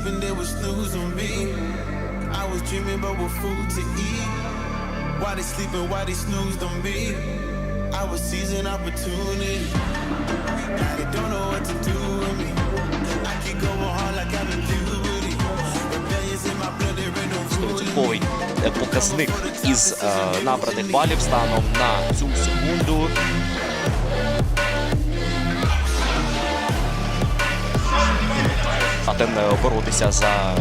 sleeping, they would snooze on me. I was dreaming about what food to eat. Why they sleeping, why they snoozed on me? I was seizing opportunity. Now they don't know what to do with me. I keep going hard like I've been puberty. Rebellions in my blood, there ain't no е, показник із е, набраних балів станом на цю секунду. А е, боротися за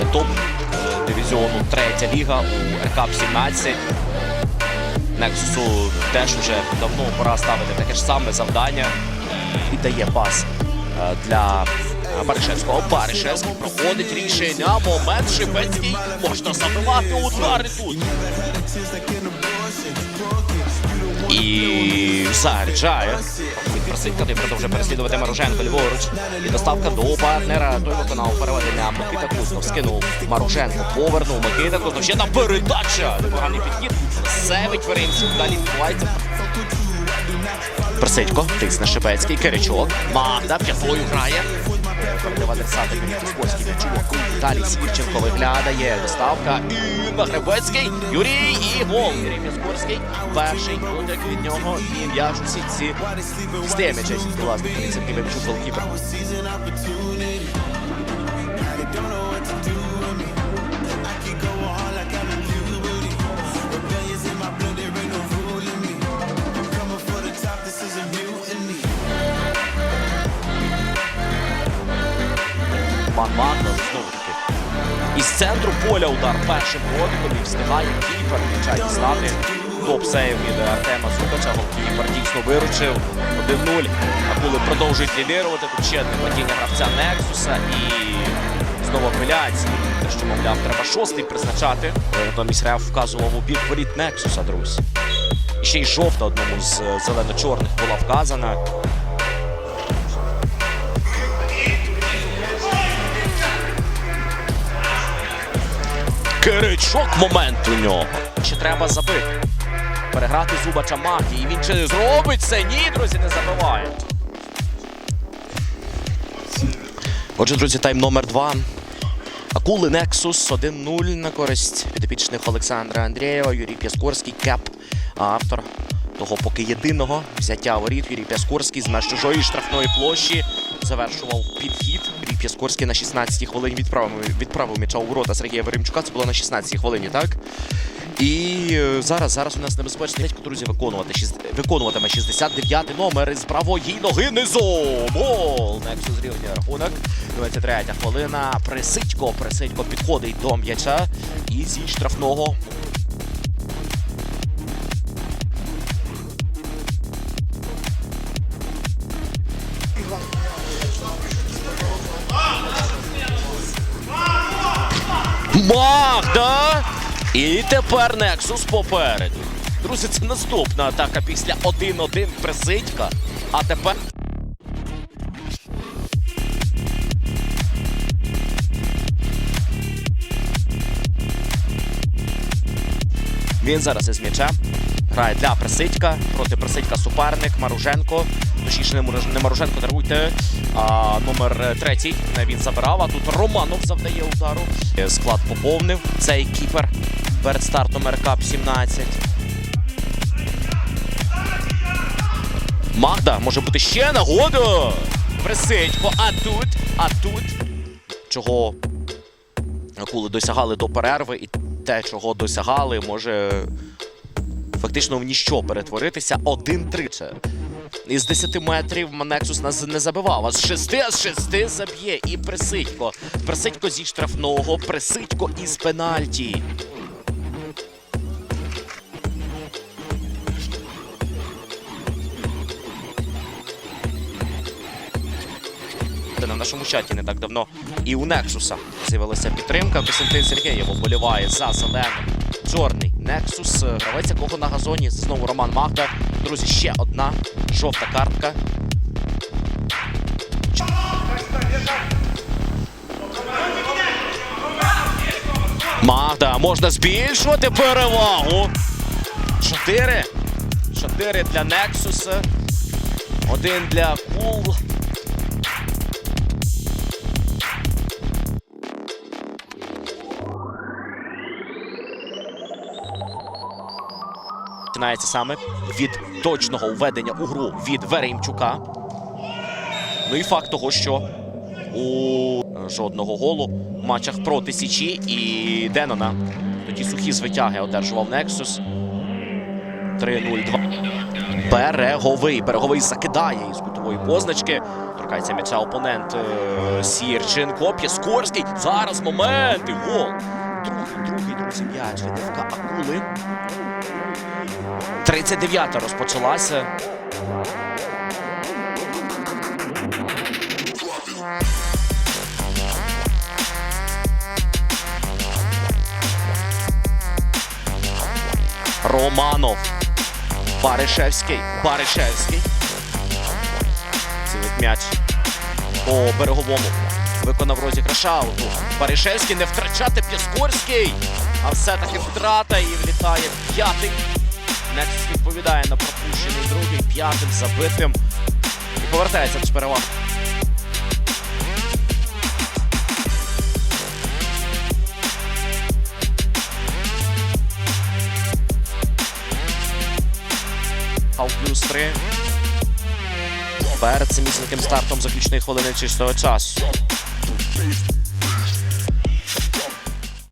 е, топ е, дивізіону третя ліга у РК 17. Нексусу теж вже давно пора ставити таке ж саме завдання і дає пас для Баришевського. Баришевський проходить рішення. Момент Шипецький. Можна забивати удари тут. І заряджає. Просить ти продовжує переслідувати Маруженко ліворуч. І доставка до партнера. Той виконав переведення. Микита Кузнов скинув Маруженко. Повернув Микита Кузнов. Ще там передача. Непоганий підхід. Севить Ференців. Далі відбувається. Просидько, тисне Шипецький, Киричок, Магда, п'ятою грає. Передав адресати Польський м'ячок. Далі Сівченко виглядає. Доставка. І Нагребецький. Юрій і гол. Юрій Піскорський. Перший дотик від нього. І сітці. Стає м'ячей сітки, власне, Вимчук голкіпер. Пан Магда знову таки. Із центру поля удар першим дотиком і встигає кіпер м'яча дістати. Топ-сейв від Артема Зубача. Голкіпер дійсно виручив 1-0. Акули продовжують лідирувати. Тут ще одне падіння гравця Нексуса і знову апеляції. Те, що, мовляв, треба шостий призначати. Натомість Реф вказував у бік воріт Нексуса, друзі. І ще й жовта одному з е, зелено-чорних була вказана. Киричок момент у нього. Ще треба забити. Переграти зубача. І він чи зробить це? Ні, друзі, не забиває. Отже, друзі, тайм номер два. Акули Нексус 1-0 на користь підопічних Олександра Андрієва, Юрій Пяскорський, Кеп, автор того поки єдиного взяття воріт. Юрій Пяскорський з меж чужої штрафної площі завершував підхід. Юрій Пяскорський на 16-й хвилині відправив, відправив м'яча у ворота Сергія Веремчука. Це було на 16-й хвилині, так? І е, зараз, зараз у нас небезпечний дядько, друзі, виконувати, виконуватиме 69-й номер із правої ноги низом. Гол! Нексус зрівнює рахунок. 23 хвилина. Присидько. Присидько підходить до м'яча. І зі штрафного Магда! І тепер Нексус попереду. Друзі, це наступна атака після 1-1 Присидька. А тепер. Він зараз із м'яча. Грає для Присидька. Проти Присидька суперник Маруженко. Точніше, не Маруженко, даруйте. А номер третій він забирав. А тут Романов завдає удару. Склад поповнив цей кіпер перед стартом РК 17. Магда може бути ще нагода. Присидько. А тут, а тут. Чого акули досягали до перерви, і те, чого досягали, може фактично в ніщо перетворитися. 1-3. Це із 10 метрів Нексус нас не забивав. А з 6, а з 6 заб'є. І Присидько. Присидько зі штрафного, Присидько із пенальті. На нашому чаті не так давно і у Нексуса з'явилася підтримка. Костянтин Сергєєв вболіває за зеленим. Чорний Нексус. Гравець якого на газоні. Знову Роман Магда. Друзі, ще одна жовта картка. Магда, можна збільшувати перевагу. Чотири. Чотири для Нексуса. Один для Кул. Починається саме від точного введення у гру від Веремчука. Ну і факт того, що у жодного голу в матчах проти Січі і Денона. Тоді сухі звитяги одержував Нексус. 3-0-2. Береговий. Береговий закидає із кутової позначки. Торкається м'яча опонент е, Сірченко. П'яскорський. Зараз момент. І гол. Другий, другий, друзі, м'яч від ФК Акули. 39-та розпочалася. Романов. Баришевський. Баришевський. Цілить м'яч по береговому. Виконав розіграш. Баришевський не втрачати П'яскорський. А все-таки втрата і влітає п'ятий. Нексус відповідає на пропущений другий п'ятим забитим. І повертається до переваг. Хал плюс 3. Перед цим самісіньким стартом заключної хвилини чистого часу.